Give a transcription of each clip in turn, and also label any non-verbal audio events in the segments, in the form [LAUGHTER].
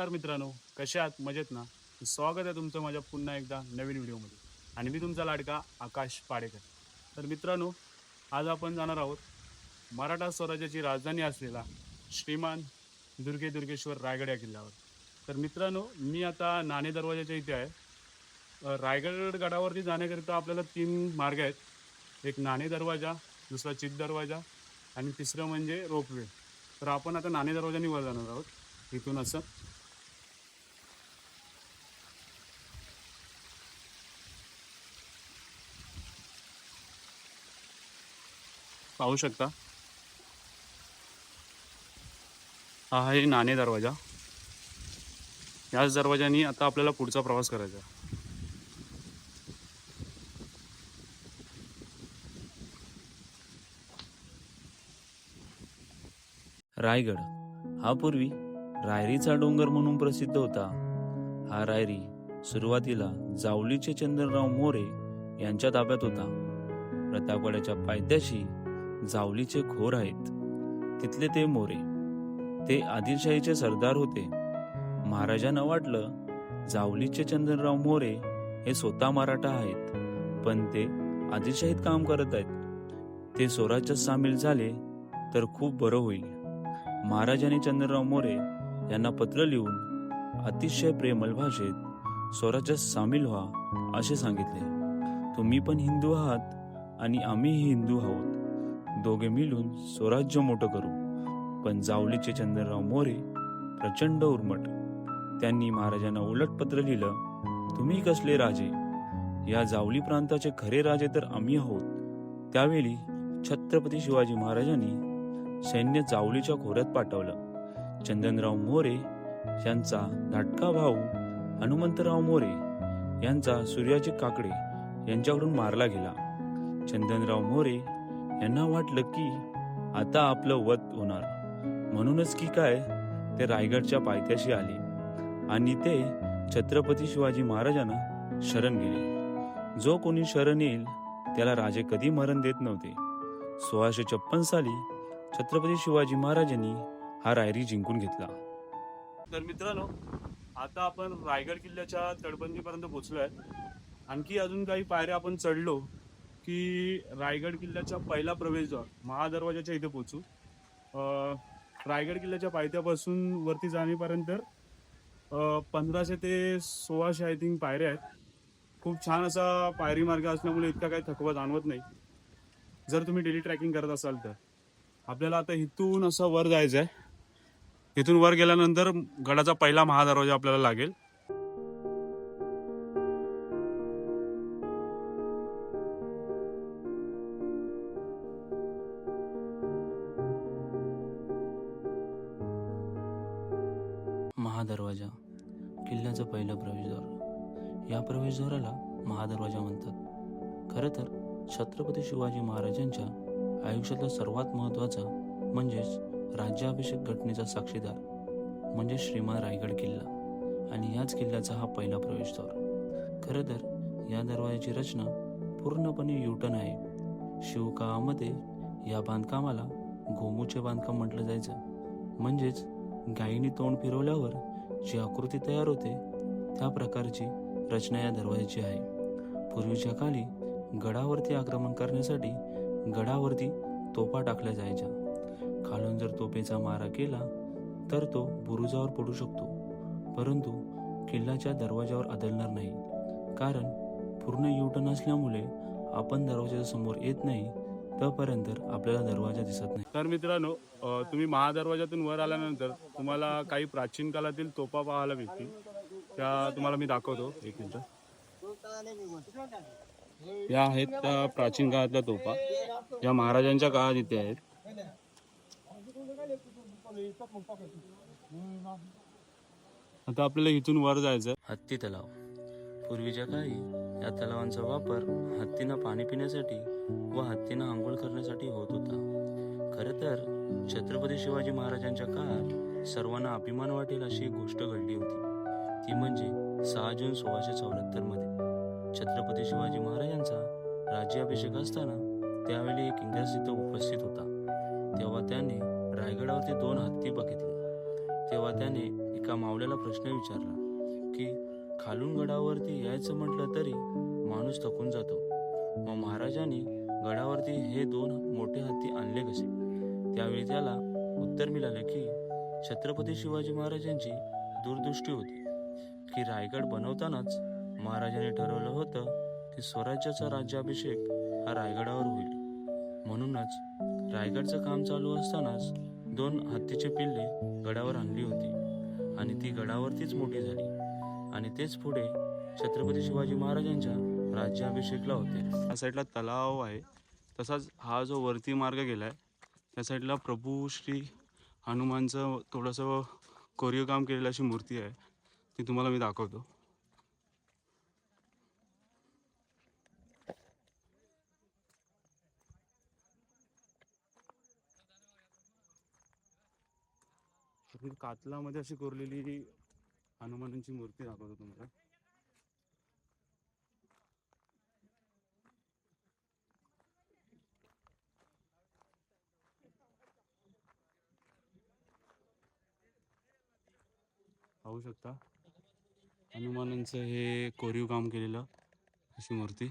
नमस्कार मित्रांनो कशा आहात? मजेत ना? स्वागत आहे तुमचं माझ्या पुन्हा एकदा नवीन व्हिडिओमध्ये. आणि मी तुमचा लाडका आकाश पाडेकर. तर मित्रांनो आज आपण जाणार आहोत मराठा स्वराज्याची राजधानी असलेला श्रीमान दुर्गे दुर्गेश्वर रायगड या किल्ल्यावर. तर मित्रांनो मी आता नाणे दरवाजाच्या इथे आहे. रायगड गडावरती जाण्याकरिता आपल्याला तीन मार्ग आहेत. एक नाणे दरवाजा दुसरा चित दरवाजा आणि तिसरं म्हणजे रोपवे. तर आपण आता नाणे दरवाजाने वर जाणार आहोत. इथून असं पाहू शकता. हा आहे नाणे दरवाजा. याच दरवाजाने आता आपल्याला पुढचा प्रवास करायचा रायगड. हा पूर्वी रायरीचा डोंगर म्हणून प्रसिद्ध होता. हा रायरी सुरुवातीला जावलीचे चंद्रराव मोरे यांच्या ताब्यात होता. प्रतापगडाच्या पायथ्याशी जावलीचे खोर आहेत. तिथले ते मोरे. ते आदिलशाहीचे सरदार होते. महाराजांना वाटलं जावलीचे चंदनराव मोरे हे स्वतः मराठा आहेत. पण ते आदिलशाहीत काम करत आहेत. ते स्वराज्यात सामील झाले तर खूप बरं होईल. महाराजांनी चंद्रराव मोरे यांना पत्र लिहून अतिशय प्रेमल भाषेत स्वराज्यात सामील व्हा असे सांगितले. तुम्ही पण हिंदू आहात आणि आम्हीही हिंदू आहोत. दोघे मिळून स्वराज्य मोठं करू. पण जावलीचे चंद्रराव मोरे प्रचंड उर्मट. त्यांनी महाराजांना उलट पत्र लिहिलं तुम्ही कसले राजे? या जावली प्रांताचे खरे राजे तर आम्ही आहोत. त्यावेळी छत्रपती शिवाजी महाराजांनी सैन्य जावलीच्या खोऱ्यात पाठवलं. चंदनराव मोरे यांचा धाटका भाऊ हनुमंतराव मोरे यांचा सूर्याजी काकडे यांच्याकडून मारला गेला. चंदनराव मोरे यांना वाटलं की आता आपलं वध होणार. म्हणूनच की काय ते रायगडच्या पायथ्याशी आले आणि ते छत्रपती शिवाजी महाराजांना शरण गेले. जो कोणी शरण येईल त्याला राजे कधी मरण देत नव्हते. सोळाशे छप्पन साली छत्रपती शिवाजी महाराजांनी हा रायरी जिंकून घेतला. तर मित्रांनो आता आपण रायगड किल्ल्याच्या तटबंदीपर्यंत पोहोचलो आहे आणखी अजून काही पायऱ्या आपण चढलो की रायगड किल्ल्याच्या पहिला प्रवेशद्वार महादरवाजाच्या इथे पोचू रायगड किल्ल्याच्या पायथ्यापासून वरती जाणेपर्यंत पंधराशे ते सोळाशे आय थिंक पायऱ्या आहेत. खूप छान असा पायरी मार्ग असल्यामुळे इतका काही थकवा जाणवत नाही. जर तुम्ही डेली ट्रॅकिंग करत असाल तर. आपल्याला आता इथून असं वर जायचं आहे इथून वर गेल्यानंतर गडाचा पहिला महादरवाजा आपल्याला लागेल. महादरवाजा किल्ल्याचा पहिला प्रवेशद्वार. या प्रवेशद्वाराला महादरवाजा म्हणतात. खरं तर छत्रपती शिवाजी महाराजांच्या आयुष्यातला सर्वात महत्त्वाचा म्हणजेच राज्याभिषेक घटनेचा साक्षीदार म्हणजे श्रीमान रायगड किल्ला आणि याच किल्ल्याचा हा पहिला प्रवेशद्वार. खरं तर या दरवाजाची रचना पूर्णपणे युटन आहे. शिवकाळामध्ये या बांधकामाला गोमूचे बांधकाम म्हटलं जायचं. म्हणजेच गायीने तोंड फिरवल्यावर जी आकृती तयार होते त्या प्रकारची रचना या दरवाजाची आहे. पूर्वीच्या काळी गडावरती आक्रमण करण्यासाठी गडावरती तोफा टाकल्या जायच्या. खालून जर तोफेचा मारा केला तर तो बुरुजावर पडू शकतो. परंतु किल्ल्याच्या दरवाजावर आदळणार नाही. कारण पूर्ण युटन असल्यामुळे आपण दरवाजासमोर समोर येत नाही तोपर्यंत आपल्याला दरवाजा दिसत नाही. तर मित्रांनो तुम्ही महादरवाजातून वर आल्यानंतर तुम्हाला काही प्राचीन काळातील तोफा पाहायला भेटतील. त्या तुम्हाला मी दाखवतो. एक मिनिट. या आहेत त्या प्राचीन काळातल्या तोफा. या महाराजांच्या काळात इथे आहेत. आता आपल्याला इथून वर जायचं हत्ती तलाव. पूर्वीच्या काळी या तलावांचा वापर हत्तींना पाणी पिण्यासाठी व हत्तींना आंघोळ करण्यासाठी होत होता. खरं तर छत्रपती शिवाजी महाराजांच्या काळात सर्वांना अभिमान वाटेल अशी एक गोष्ट घडली होती. ती म्हणजे सहा जून सोळाशे चौऱ्याहत्तरमध्ये छत्रपती शिवाजी महाराजांचा राज्याभिषेक असताना त्यावेळी एक इंग्रज तिथं उपस्थित होता. तेव्हा त्याने रायगडावरती दोन हत्ती बघितले. तेव्हा त्याने एका मावल्याला प्रश्न विचारला की खालून गडावरती यायचं म्हटलं तरी माणूस थकून जातो. मग महाराजांनी गडावरती हे दोन मोठे हत्ती आणले कसे? त्यावेळी त्याला उत्तर मिळाले की छत्रपती शिवाजी महाराजांची दूरदृष्टी होती. की रायगड बनवतानाच महाराजांनी ठरवलं होतं की स्वराज्याचा राज्याभिषेक हा रायगडावर होईल. म्हणूनच रायगडचं काम चालू असतानाच दोन हत्तीचे पिल्ले गडावर आणली होती आणि ती गडावरतीच मोठी झाली. आणि तेच पुढे छत्रपती शिवाजी महाराजांच्या राज्याभिषेकला होते. या साईडला तलाव आहे. तसाच हा जो वरती मार्ग गेला आहे त्या साईडला प्रभू श्री हनुमानचं थोडंसं कोरीव काम केलेलं अशी मूर्ती आहे. ती तुम्हाला मी दाखवतो. कातलामध्ये अशी कोरलेली हनुमानांची मूर्ती दाखवतो तुम्हाला. पाहू शकता? हनुमानांचं हे कोरीव काम केलेलं अशी मूर्ती.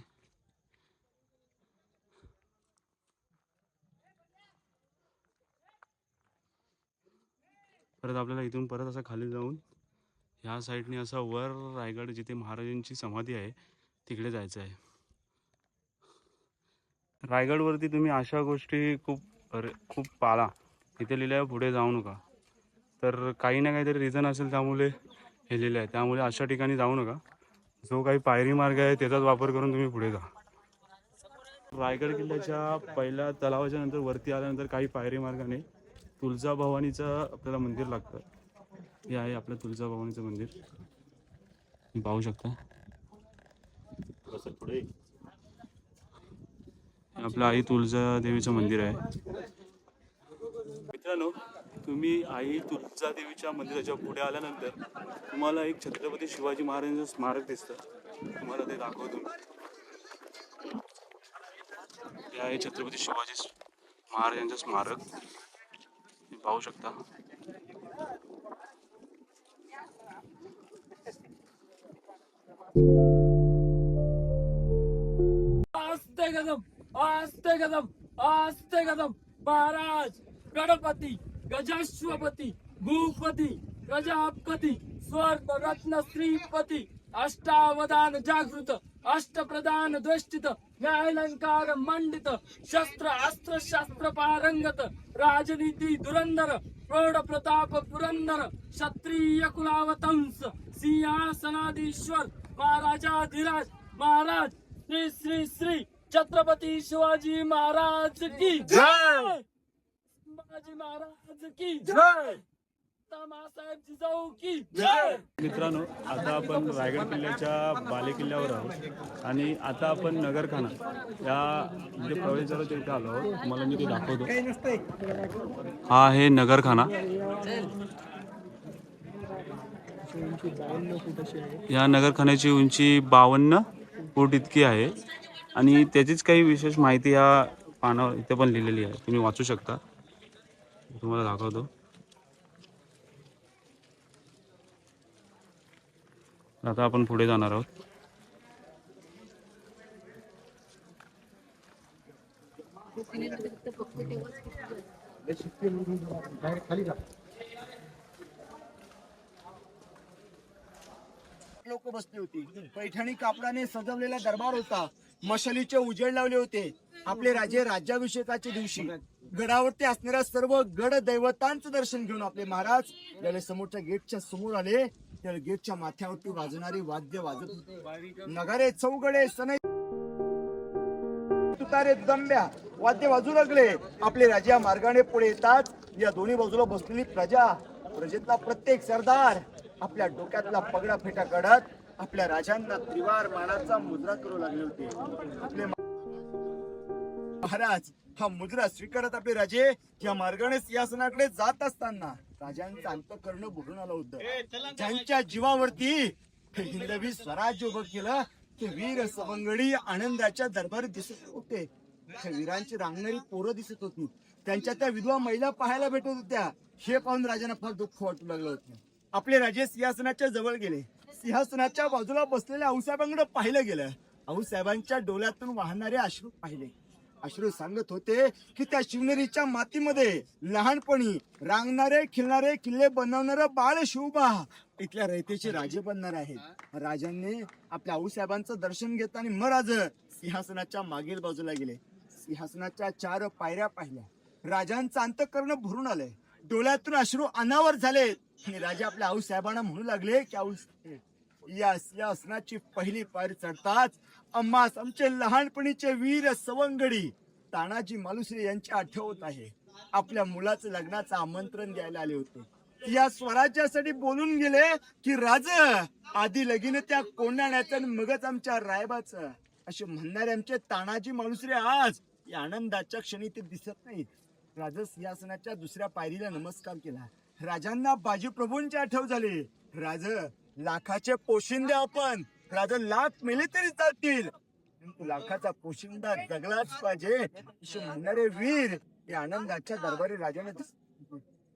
परत आपल्याला इथून परत असं खाली जाऊन ह्या साईडने असा वर रायगड जिथे महाराजांची समाधी आहे तिकडे जायचं आहे. रायगडवरती तुम्ही अशा गोष्टी खूप अरे- खूप पाला इथे लिहिलं पुढे जाऊ नका. तर काही ना काहीतरी रिझन असेल त्यामुळे हे लिहिलं आहे त्यामुळे अशा ठिकाणी जाऊ नका. जो काही पायरी मार्ग आहे त्याचाच वापर करून तुम्ही पुढे जा. रायगड किल्ल्याच्या पहिल्या तलावाच्या नंतर वरती आल्यानंतर काही पायरी मार्गाने तुळजाभवानीचं आपल्याला मंदिर लागतं. हे आहे आपलं तुळजाभवानीचं मंदिर. तुम्ही पाहू शकता. पुढे आपलं आई तुळजा देवीचं मंदिर आहे. मित्रांनो तुम्ही आई तुळजा देवीच्या मंदिराच्या पुढे आल्यानंतर तुम्हाला एक छत्रपती शिवाजी महाराजांचं स्मारक दिसतं. तुम्हाला ते दाखवतो. हे आहे छत्रपती शिवाजी महाराजांचं स्मारक. तुम्ही पाहू शकता. आस्ते कदम आस्ते कदम आस्ते कदम महाराज गणपती गजाश्वपती भूपती गजापती स्वर्ग रत्न श्रीपती अष्टावधान जागृत अष्टप्रधान द्वेष्टित न्यायलंकार मंडित शस्त्र अस्त्र शास्त्र पारंगत राजनीती धुरंधर प्रौढ प्रताप पुरंदर क्षत्रिय कुलावतंस सिंहासनाधीश्वर महाराजाधिराज महाराज श्री श्री श्री छत्रपती शिवाजी महाराज की जय! शिवाजी महाराज की जय! मित्रांनो आता आपण रायगड किल्ल्याच्या बाले किल्ल्यावर आहोत. आणि आता आपण नगरखाना या म्हणजे प्रवेशद्वाराच्या इथे आलो आहोत तुम्हाला मी ते दाखवतो. हा आहे नगरखाना. या नगरखान्याची उंची बावन्न फूट इतकी आहे. आणि त्याचीच काही विशेष माहिती या पानावर इथे पण लिहिलेली आहे. तुम्ही वाचू शकता. तुम्हाला दाखवतो. आता आपण पुढे जाणार आहोत. लोक बसली होती. पैठणी कापडाने सजवलेला दरबार होता. मशालीचे उजेड लावले होते. आपले राजे राज्याभिषेकाच्या दिवशी. गडावरती असणाऱ्या सर्व गड दैवतांचं दर्शन घेऊन आपले महाराज याला समोरच्या गेटच्या समोर आले. त्या गेटच्या माथ्यावरती वाजणारी वाद्य वाजत होते. नगारे चौगडे सनई तुतारे दंब्या वाद्य वाजू लागले. आपले राजा मार्गाने पुढे येतात. या दोन्ही बाजूला बसलेली प्रजा प्रजेतला प्रत्येक सरदार आपल्या डोक्यातला पगडा फेटा काढत आपल्या राजांना त्रिवार मानाचा मुद्रा करू लागले होते. आपले महाराज हा मुद्रा स्वीकारत आपले राजे या मार्गाने सिंहासनाकडे जात असताना राजांचं अंतकरण भरून आलं होतं. ज्यांच्या जीवावरती हे हिंदवी स्वराज्य उभं केलं ते वीर सवंगडी आनंदाच्या दरबारीत दिसत होते. त्या वीरांची रांगणारी पोरं दिसत होती. त्यांच्या त्या विधवा महिला पाहायला भेटत होत्या. हे पाहून राजांना फार दुःख वाटू लागलं होतं. आपले राजे सिंहासनाच्या जवळ गेले. सिंहासनाच्या बाजूला बसलेल्या आऊसाहेबांकडे पाहिलं गेलं. आऊसाहेबांच्या डोळ्यातून वाहणारे अश्रू पाहिले. अश्रू सांगत होते की त्या शिवनेरीच्या मातीमध्ये लहानपणी रांगणारे खिलणारे किल्ले बनवणारे बाळ शिवबा इथल्या रयतेचे राजे बनणार आहेत. राजांनी आपल्या आऊसाहेबांचं दर्शन घेताना मग राज सिंहासनाच्या मागील बाजूला गेले. सिंहासनाच्या चार पायऱ्या पाहिल्या. राजांचं अंतकरण भरून आलंय. डोळ्यातून अश्रू अनावर झाले आणि राजा आपल्या आऊसाहेबांना म्हणू लागले की आऊसाहेब या सिंहासनाची पहिली पायरी चढताच अम्मास आमचे लहानपणीचे वीर सवंगडी तानाजी मालुसरे यांची आठवत आहे. आपल्या मुलाचं लग्नाचं आमंत्रण द्यायला आले होते. या स्वराज्यासाठी बोलून गेले की राज आधी लगीन त्या कोंडाण्याचं मगच आमच्या रायबाचं. असे म्हणणारे आमचे तानाजी मालुसरे आज या आनंदाच्या क्षणी ते दिसत नाहीत. राजसिंहासनाच्या दुसऱ्या पायरीला नमस्कार केला. राजांना बाजीप्रभूंची आठव झाली. राज लाखाचे पोशिंदे आपण. राज लाख मेले तरी चालतील लाखाचा पोशिंदा जगलाच पाहिजे असे म्हणणारे वीर या आनंदाच्या दरबारी राजाने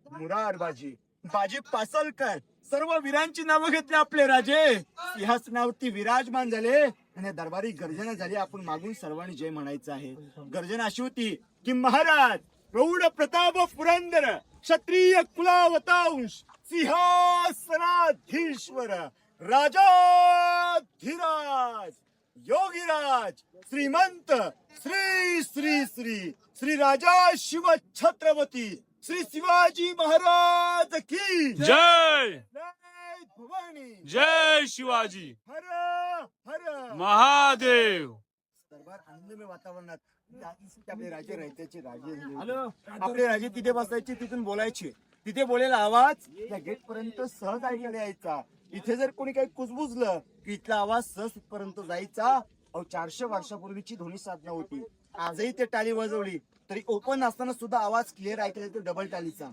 मुरार बाजी. बाजी पासलकर. सर्व वीरांची नावं घेतली आपले राजे. सिंहासनावरती विराजमान झाले आणि दरबारी गर्जना झाली. आपण मागून सर्वांनी जय म्हणायचं आहे. गर्जना अशी होती की महाराज प्रौढ प्रताप पुरंदर क्षत्रिय कुलावतांश सिंहासनाधीश्वर राजाधिराज योगीराज श्रीमंत श्री श्री श्री श्री राजा शिव छत्रपती श्री शिवाजी महाराज की जय! जय भवानी। जय शिवाजी। हर हर। महादेव। दरबार आनंदमय वातावरणात आपले राजे राहायचे राजे. आपले राजे तिथे बसायचे तिथून बोलायचे. तिथे बोलेला आवाज त्या गेट पर्यंत सहज ऐकायला यायचा इथे जर कोणी काही कुजबुजलं की इथला आवाज सहज पर्यंत जायचा. अहो चारशे वर्षापूर्वीची ध्वनी साधना होती. आजही ते टाळी वाजवली. तरी ओपन असताना सुद्धा आवाज क्लिअर ऐकायला येतो डबल टाळीचा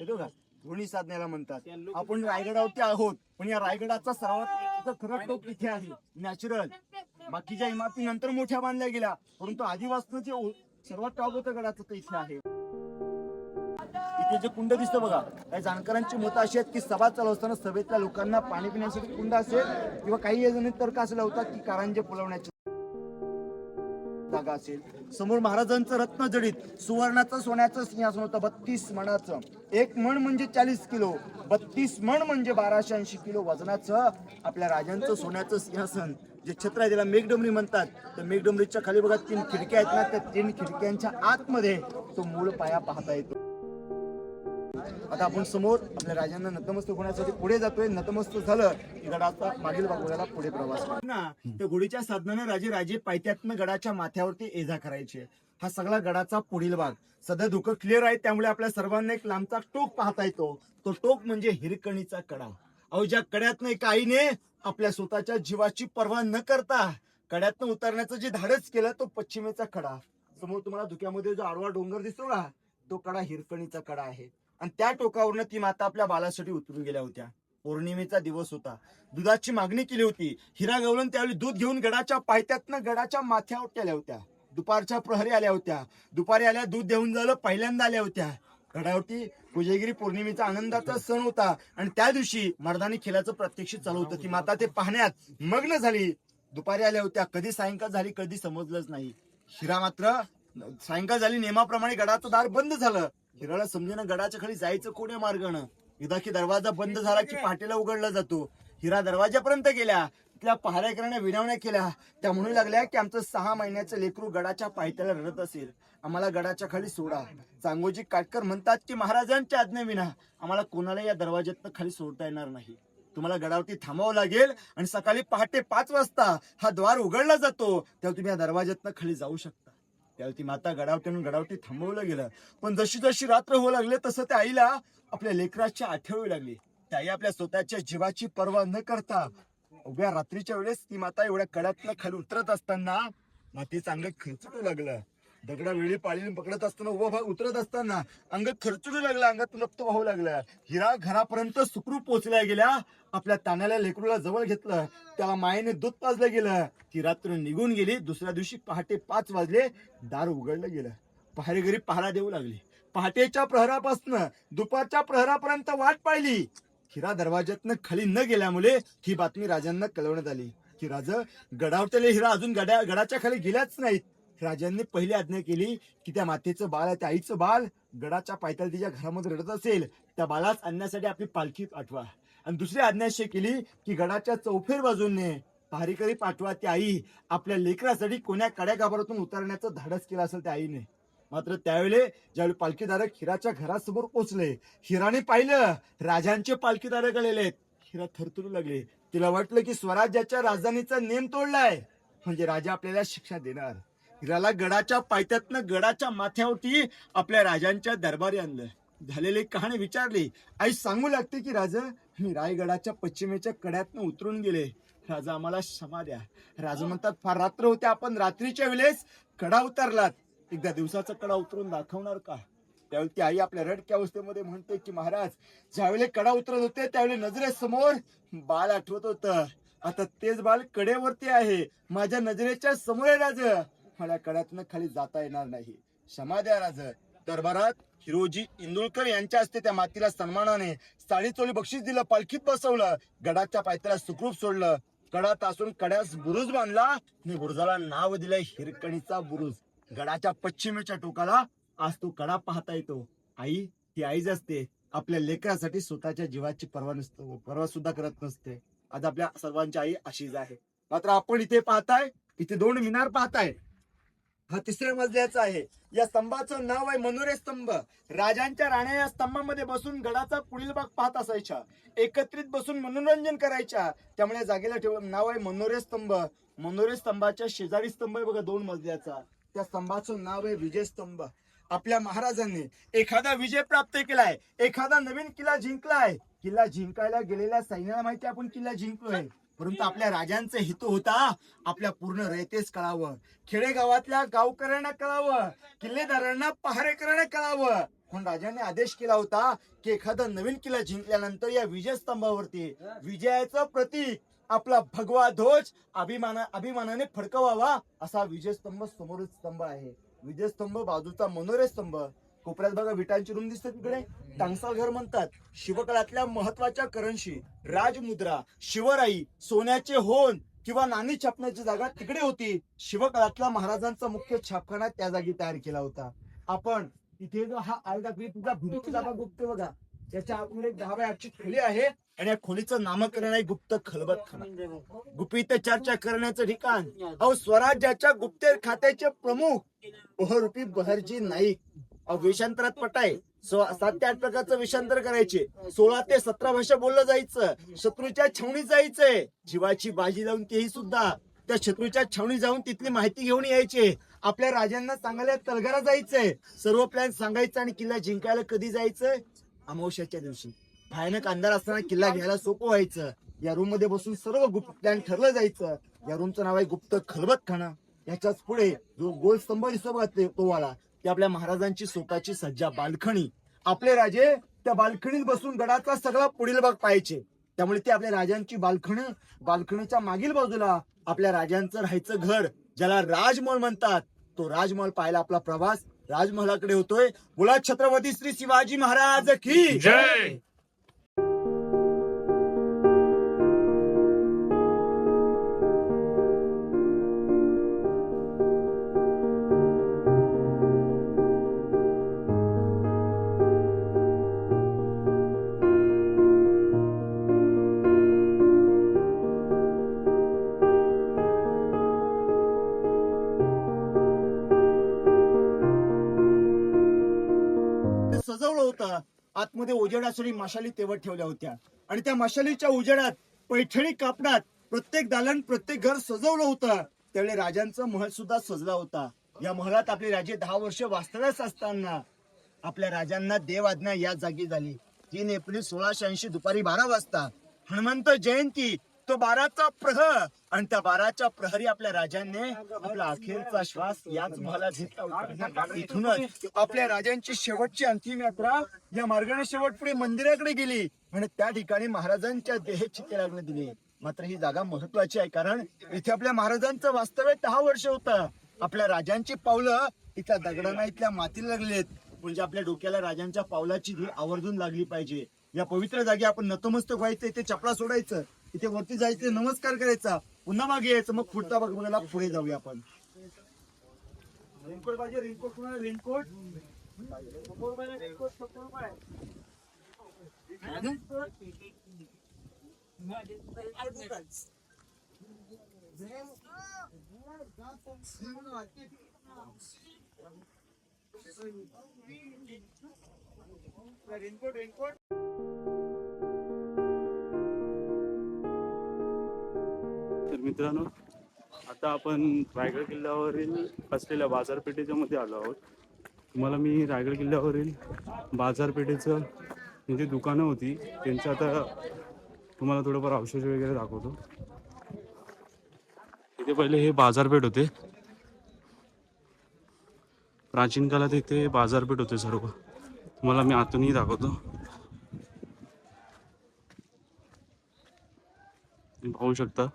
येतो का ध्वनी साधण्याला म्हणतात. आपण रायगडावरती आहोत पण या रायगडाचा सर्वात खरं टोक इथे आहे. नॅचरल. बाकीच्या इमारती नंतर मोठ्या बांधल्या गेल्या परंतु ओ- सर्वात टॉप होतं गडाचं ते इथे आहे. इथे जे कुंड दिसतं बघा काही जाणकारांची मतं अशी आहेत की सभा चालू असताना सभेतल्या लोकांना पाणी पिण्यासाठी कुंड असेल किंवा काही जण तर्क असं लावतात की कारंजे फुलवण्याची जागा असेल. समोर महाराजांचं रत्न जडीत सुवर्णाचं सोन्याचं सिंहासन होतं बत्तीस मणाचं. एक मण म्हणजे चाळीस किलो बत्तीस मण म्हणजे बाराशे ऐंशी किलो वजनाचं आपल्या राजांचं सोन्याचं सिंहासन जे छत्र आहे त्याला मेघडमरी म्हणतात. तर मेघडमरीच्या खाली बघा तीन खिडक्या आहेत ना त्या तीन खिडक्यांच्या आतमध्ये तो मूळ पाया पाहता येतो. आता आपण समोर आपल्या राजांना नतमस्तक होण्यासाठी पुढे जातोय. नतमस्तक झालं की गडाचा मागील बाजूला पुढे प्रवास ना त्या घोडीच्या साधनाने राजे राजे पायथ्यातनं गडाच्या माथ्यावरती एजा करायचे. हा सगळा गडाचा पुढील भाग. सध्या धुकं क्लिअर आहे त्यामुळे आपल्या सर्वांना एक लांबचा टोक पाहता येतो. तो टोक म्हणजे हिरकणीचा कडा. अहो ज्या कड्यातनं एका आईने आपल्या स्वतःच्या जीवाची पर्वा न करता कड्यातनं उतरण्याचं जे धाडस केलं तो पश्चिमेचा कडा. समोर तुम्हाला धुक्यामध्ये जो आडवा डोंगर दिसतो ना तो कडा हिरकणीचा कडा आहे. आणि त्या टोकावरनं ती माता आपल्या बालासाठी उतरून गेल्या होत्या. पौर्णिमेचा दिवस होता. दुधाची मागणी केली होती. हिरा गवळण त्यावेळी दूध घेऊन गडाच्या पायथ्यातनं गडाच्या माथ्यावर केल्या होत्या. दुपारच्या प्रहरी आल्या होत्या. दुपारी आल्या दूध देऊन झालं पहिल्यांदा आल्या होत्या. गडावरती कोजागिरी पौर्णिमेचा आनंदाचा सण होता. आणि त्या दिवशी मर्दानी खेळाचं प्रत्यक्ष चालू होतं. ती माता ते पाहण्यात मग्न झाली. दुपारी आल्या होत्या. कधी सायंकाळ झाली कधी समजलंच नाही. हिरा मात्र सायंकाळ झाली नेमाप्रमाणे गडाचं दार बंद झालं. हिराला समजेना गडाच्या खाली जायचं कोण्या मार्गानं? एकदा की दरवाजा बंद झाला की पहाटेला उघडला जातो. हिरा दरवाजापर्यंत गेल्या. तिथल्या पहारेकरांना विनवण्या केल्या. त्या म्हणू लागल्या की आमचं सहा महिन्याचं लेकरू गडाच्या पायथ्याला रडत असेल. आम्हाला गडाच्या खाली सोडा. चांगोजी काटकर म्हणतात की महाराजांच्या आज्ञेविना आम्हाला कोणाला या दरवाज्यातनं खाली सोडता येणार नाही. तुम्हाला गडावरती थांबावं लागेल आणि सकाळी पहाटे पाच वाजता हा द्वार उघडला जातो. तेव्हा तुम्ही या दरवाज्यातनं खाली जाऊ शकता. त्यावेळी ती माता गडावटीनं गडावटी थांबवलं गेलं. पण जशी जशी रात्र होऊ लागले तसं त्या आईला आपल्या लेकराची आठवणी लागली. त्याही आपल्या स्वतःच्या जीवाची पर्वा न करता उभ्या रात्रीच्या वेळेस ती माता एवढ्या कड्यातनं खाली उतरत असताना मातीचं अंग खरचटू लागलं. दगडा वेळी पाळीने पकडत असताना उभा भाग उतरत असताना अंग खरचडू लागला अंगात रक्त वाहू लागलं. हिरा घरापर्यंत सुखरूप पोहोचल्या गेल्या. आपल्या ताण्याला लेकरूला जवळ घेतलं. त्याला मायेने दूध पाजलं गेलं. ती रात्र निघून गेली. दुसऱ्या दिवशी पहाटे पाच वाजले. दार उघडलं गेलं. पहारेघरी पहारा देऊ लागली. पहाटेच्या प्रहरापासून दुपारच्या प्रहरापर्यंत वाट पाहिली. हिरा दरवाज्यातनं खाली न गेल्यामुळे ही बातमी राजांना कळवण्यात आली. की राज गडावरतले हिरा अजून गड्या गडाच्या खाली गेल्याच नाहीत. राजांनी पहिली आज्ञा केली की त्या मातेचं बाळ आहे त्या आईचं बाळ गडाच्या पायथ्याच्या घरामध्ये रडत असेल त्या बाळास आणण्यासाठी आपली पालखी पाठवा. आणि दुसरी आज्ञा अशी केली की गडाच्या चौफेर बाजूने भारीकरी पाठवा त्या आई. आपल्या लेकरासाठी कोण्या कड्या गाभारातून उतरण्याचं धाडस केलं असेल त्या आईने. मात्र त्यावेळी ज्यावेळी पालखीधारक हिराच्या घरासमोर पोचले हिराने पाहिलं राजांचे पालखीधारक आलेले आहेत. हिरा थरथरू लागले. तिला वाटलं की स्वराज्याच्या राजधानीचा नेम तोडलाय. म्हणजे राजा आपल्याला शिक्षा देणार. हिराला गडाच्या पायथ्यातनं गडाच्या माथ्यावरती आपल्या राजांच्या दरबारी आणलं. झालेली कहाणी विचारली. आई सांगू लागते की राजा मी रायगडाच्या पश्चिमेच्या कड्यातनं उतरून गेले. राजा आम्हाला क्षमा द्या. राजा म्हणतात फार रात्र होते आपण रात्रीच्या वेळेस कडा उतरलात. एकदा दिवसाचा कडा उतरून दाखवणार का? त्यावेळी ती आई आपल्या रडक्या अवस्थेमध्ये म्हणते की महाराज ज्यावेळी कडा उतरत होते त्यावेळी नजरेसमोर बाळ आठवत होत. आता तेच बाळ कडेवरती आहे. माझ्या नजरेच्या समोर आहे राज. मला कड्यातनं खाली जाता येणार नाही. क्षमा द्या राज दरबारात हिरोजी इंदुळकर यांच्या हस्ते त्या मातीला सन्मानाने साडी बक्षीस दिलं पालखीत बसवलं गडाच्या पायथ्याला सुखरूप सोडलं. कडा असून कड्यास बुरुज बांधला आणि बुरुजाला नाव दिलंय हिरकणीचा बुरुज. गडाच्या पश्चिमेच्या टोकाला आज तो कडा पाहता येतो. आई ही आईच असते. आपल्या लेकरासाठी स्वतःच्या जीवाची पर्वा नसतो पर्वा सुद्धा करत नसते. आज आपल्या सर्वांची आई अशीच आहे. मात्र आपण इथे पाहताय इथे दोन मिनार पाहताय. हा तिसऱ्या मजल्याचा आहे. या स्तंभाचं नाव आहे मनोरे स्तंभ. राजांच्या राण्या या स्तंभामध्ये बसून गडाचा पुढील भाग पाहत असायच्या. एकत्रित बसून मनोरंजन करायच्या. त्यामुळे जागेला ठेव नाव आहे मनोरे स्तंभ. मनोरे स्तंभाच्या शेजारी स्तंभ आहे बघा दोन मजल्याचा. त्या स्तंभाचं नाव आहे विजय स्तंभ. आपल्या महाराजांनी एखादा विजय प्राप्त केलाय. एखादा नवीन किल्ला जिंकलाय. किल्ला जिंकायला गेलेल्या सैन्याला माहिती आहे आपण किल्ला जिंकलोय. परंतु आपल्या राजांचा हेतू होता आपल्या पूर्ण रयतेस कळावं. खेडेगावातल्या गावकऱ्यांना कळावं. किल्लेदारांना पहारेकरांना कळावं. म्हणून राजाने आदेश केला होता की एखादा नवीन किल्ला जिंकल्यानंतर या विजय स्तंभावरती विजयाचं प्रतीक आपला भगवा ध्वज अभिमाना अभिमानाने फडकवावा असा विजय स्तंभ स्तंभ आहे. विजयस्तंभ बाजूचा मनोरे स्तंभ. कोपऱ्यात बघा विटांची रूम दिसते तिकडे. टांगसाळ घर म्हणतात. शिवकाळातल्या महत्त्वाच्या करन्सी राजमुद्रा शिवराई सोन्याचे होन किंवा नाणी छापण्याची जागा तिकडे होती. शिवकाळातला महाराजांचा मुख्य छापखाना त्या जागी तयार केला होता. आपण इथे जो हा आलदा तुझा भिंती जागा गुप्त बघा. त्याच्या आतमध्ये एक दहा बाय आठची खोली आहे आणि या खोलीचं नामकरण आहे गुप्त खलबत खाना गुपित चर्चा करण्याचं ठिकाण. अहो स्वराज्याच्या गुप्तेर खात्याचे प्रमुख बहरूपी बहरजी नाईक. वेषांतरात पटाय. आहे सात ते आठ प्रकारचं वेषांतर करायचे. सोळा ते सतरा भाषा बोललं जायचं. शत्रूच्या छावणीत जायचंय जीवाची बाजी लावून तेही सुद्धा. त्या शत्रूच्या छावणी जाऊन तिथली माहिती घेऊन यायचे. आपल्या राजांना सांगायला तलगारा जायचंय सर्व प्लॅन सांगायचं आणि किल्ला जिंकायला कधी जायचंय अमावश्याच्या दिवशी. भयानक अंधार असताना किल्ला घ्यायला सोपं व्हायचं. या रूममध्ये बसून सर्व गुप्त प्लॅन ठरलं जायचं. या रूमचं नाव आहे गुप्त खलबत खाना याच्याच पुढे जो गोल स्तंभ दिसतो तो वाला ते आपल्या महाराजांची स्वतःची सज्जा बालखणी. आपले राजे त्या बालखणीत बसून गडाचा सगळा पुढील भाग पाहायचे. त्यामुळे ते आपल्या राजांची बालखणी बालखणीच्या मागील बाजूला आपल्या राजांचं राहायचं घर ज्याला राजमहल म्हणतात. तो राजमहल पाहायला आपला प्रवास. राजमहलाकडे होतोय. बोला छत्रपती श्री शिवाजी महाराज की जय! उजेडासाठी मशाली तेवत ठेवल्या होत्या. आणि त्या मशालीच्या उजेडात पैठणी कापडात प्रत्येक दालन प्रत्येक घर सजवलं होतं. त्यावेळी राजांचा महल सुद्धा सजला होता. या महलात आपले राजे दहा वर्ष वास्तव्यास असताना आपल्या राजांना देव आज्ञा या जागी झाली. तीन एप्रिल सोळाशे ऐंशी दुपारी बारा वाजता हनुमंत जयंती तो बाराचा प्रहर. आणि त्या बाराच्या प्रहरी आपल्या राजांनी आपला अखेरचा श्वास याच मला घेतला होता. इथूनच आपल्या राजांची शेवटची अंतिम यात्रा या मार्गाने शेवट पुढे मंदिराकडे गेली. आणि त्या ठिकाणी महाराजांच्या देहाची लग्न दिली. मात्र ही जागा महत्वाची आहे कारण इथे आपल्या महाराजांचं वास्तव्य दहा वर्ष होतं. आपल्या राजांची पावलं इथल्या दगडांना इथल्या मातीला लागलेत. म्हणजे आपल्या डोक्याला राजांच्या पावलाची आवर्जून लागली पाहिजे. या पवित्र जागी आपण नतमस्तक व्हायचं ते चपला सोडायचं. इथे वरती जायचं नमस्कार करायचा. पुन्हा मागे यायचं मग पुढचा बघ बघायला पुढे जाऊया आपण. रेनकोट पाहिजे रेनकोट कुणाला? रेनकोट? Raincoat raincoat. मित्रांनो आता आपण रायगड किल्ल्यावरील असलेल्या बाजारपेठेच्या मध्ये आलो आहोत. तुम्हाला मी रायगड किल्ल्यावरील बाजारपेठेचं जे दुकानं होती त्यांचं आता तुम्हाला थोडंफार अवशेष वगैरे दाखवतो. इथे पहिले हे बाजारपेठ होते. प्राचीन काळात इथे बाजारपेठ होते सर्व. तुम्हाला मी आतूनही दाखवतो. पाहू शकता.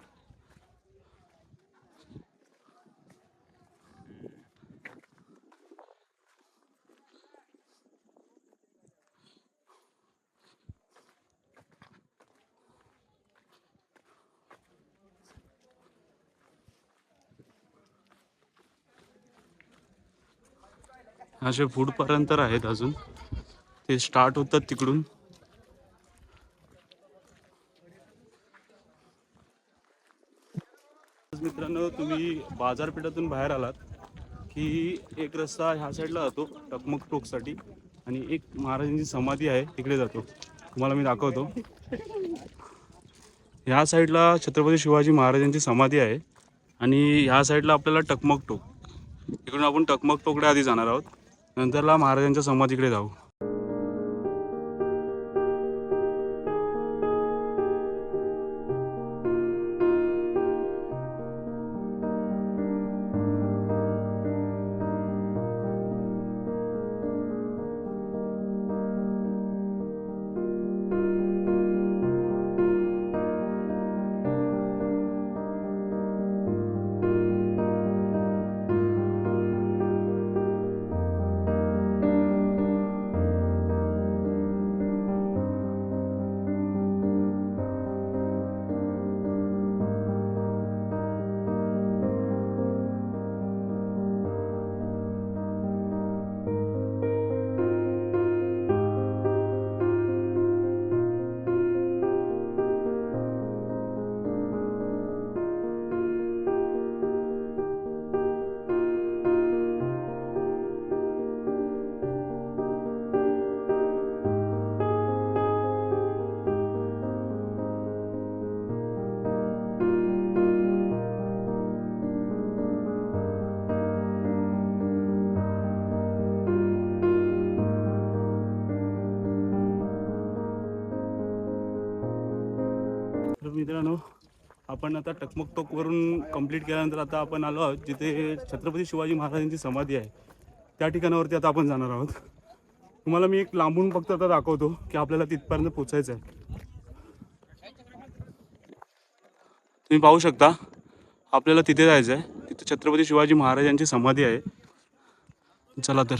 असे फूड पर्यंत आहेत अजून. ते स्टार्ट होतात तिकडून. मित्रांनो तुम्ही बाजारपेठातून बाहेर आलात की एक रस्ता ह्या साईडला जातो टकमक टोकसाठी. आणि एक महाराजांची समाधी आहे तिकडे जातो. तुम्हाला मी दाखवतो. ह्या साईडला छत्रपती शिवाजी महाराजांची समाधी आहे. आणि ह्या साईडला आपल्याला टकमक टोक. इकडून आपण टकमक टोकडे आधी जाणार आहोत. नंतरला महाराजांच्या समाधीकडे जाऊ. आपण आता टकमक टोकवरून कंप्लीट केल्यानंतर आता आपण आलो आहोत जिथे छत्रपती शिवाजी महाराजांची समाधी आहे. त्या ठिकाणावरती आता आपण जाणार आहोत. तुम्हाला मी एक लांबून फक्त आता दाखवतो की आपल्याला तिथपर्यंत पोचायचं आहे तुम्ही पाहू शकता आपल्याला तिथे जायचं आहे तिथे छत्रपती शिवाजी महाराजांची समाधी आहे. चला तर.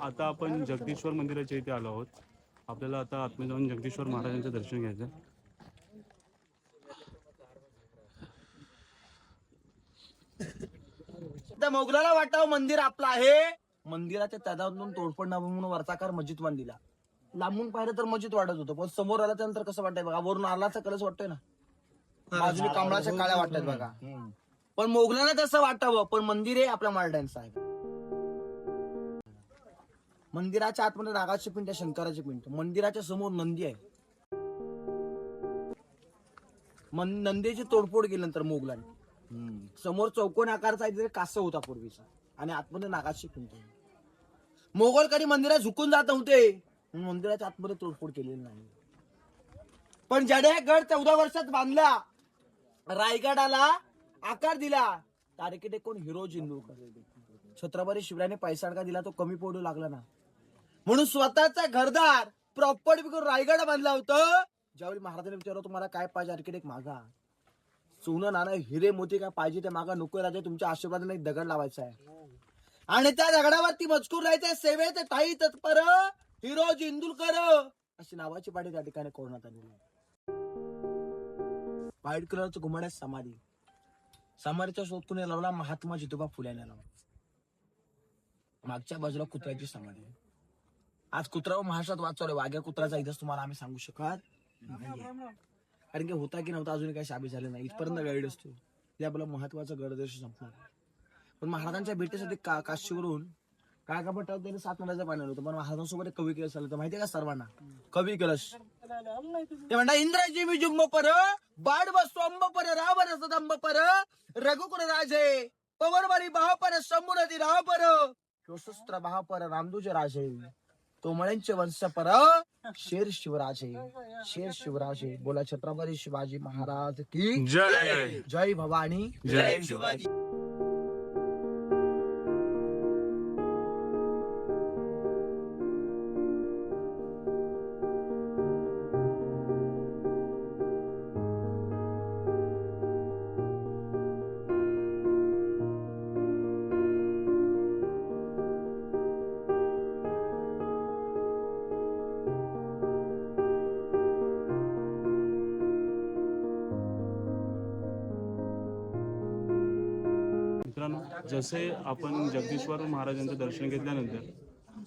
आता आपण जगदीश्वर मंदिराच्या इथे आलो आहोत. आपल्याला आता आत्मे जाऊन जगदीश्वर महाराजांचं दर्शन घ्यायचं आहे त्या मोगलाला वाटावं मंदिर आपलं आहे. मंदिराच्या तदातून तोडफोड नाव म्हणून वरचाकार मस्जिद बांधलेला. लांबून पाहिलं तर मस्जिद वाटत होतं पण समोर आला त्यानंतर कसं वाटतंय बघा वरून आलाचा कलच वाटतोय ना. बाजूने कमळाच्या काळ्या वाटतात बघा. पण मोगलांना तसं वाटावं पण मंदिर आहे आपल्या मालड्यांचं आहे मंदिराच्या आतमध्ये नागाची पिंड आहे शंकराची पिंड. मंदिराच्या समोर नंदी आहे. नंदीची तोडफोड केल्यानंतर मोगलांनी. समोर चौकोन आकारचा इथे कास होता पूर्वीचा. आणि आतमध्ये नागाची पिंड आहे. मोगल कधी मंदिरात झुकून जात नव्हते. मंदिराच्या आतमध्ये तोडफोड केलेली नाही. पण जड्या गड चौदा वर्षात बांधला. रायगडाला आकार दिला. तारखेटे कोण हिरो जिंदूरकर छत्रपती शिवरायाने पैसा अडका दिला तो कमी पडू लागला ना. म्हणून स्वतःचा घरदार प्रॉपर्टी रायगड बांधला होतं. ज्यावेळी महाराजांनी विचारलं तुम्हाला काय पाहिजे? आर्किटेक्ट मागा सोनं नाणं हिरे मोती काय पाहिजे ते मागा नको राजा तुमच्या आशीर्वादाने एक दगड लावायचा आहे. आणि त्या दगडावरती मजकूर राहायचे सेवेत ताई तत्पर हिरोज इंदुलकर अशी नावाची पाठी त्या ठिकाणी कोरण्यात आलेली आहे. व्हाईट कलरचं घुमड समाधी. समाधीचा शोध कुणी लावला महात्मा ज्योतिबा फुले यांनी लावला मागच्या बाजूला कुत्र्याची समाधी आहे. आज कुत्रा महाराष्ट्रात वाद चालू आहे. वाघ्या कुत्र्याचा इतिहास तुम्हाला आम्ही सांगू शकत. कारण की होता की नव्हता अजूनही काही शाबी झाले नाही. इथपर्यंत गाईड असतो. हे आपलं महत्वाचं गडदेश संपणार पण महाराजांच्या भेटीसाठी का काशीवरून काय का पटाव त्यांनी सात नद्याचं पाणी होतं. पण महाराजांसोबत कवी केलं होतं. माहितीये का सर्वांना? कवी कलश ते म्हणता इंद्राजी मी जुग्म पर बाड बसतो पर रावण सदंब पर रघुकुल राजे पवनवारी महापर समुनदी रापर शस्त्र महापर रामदुज राजे. तोमळ्यांचे वंश पर. [LAUGHS] शेर शिवराजे. शेर शिवराजे. बोला छत्रपती शिवाजी महाराज की जय. जय भवानी. जय मित्रांनो जसे आपण जगदीश्वर महाराजांचं दर्शन घेतल्यानंतर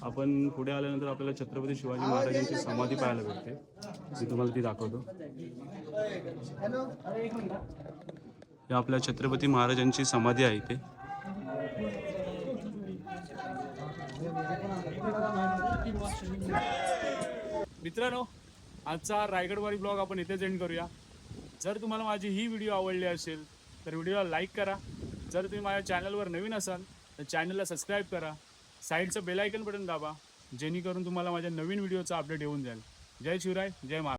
आपण पुढे आल्यानंतर आपल्याला छत्रपती शिवाजी महाराजांची समाधी पाहायला भेटते. मी तुम्हाला ती दाखवतो. या आपल्या छत्रपती महाराजांची समाधी आहे इथे. मित्रांनो आजचा रायगडवारी ब्लॉग आपण इथेच एंड करूया. जर तुम्हाला माझी ही व्हिडिओ आवडली असेल तर व्हिडिओला लाईक करा. जर तुम्ही माझ्या चॅनलवर नवीन असाल तर चॅनलला सबस्क्राईब करा. साईडचं बेलायकन बटन दाबा जेणेकरून तुम्हाला माझ्या नवीन व्हिडिओचा अपडेट येऊन जाईल. जय शिवराय जय महाराज.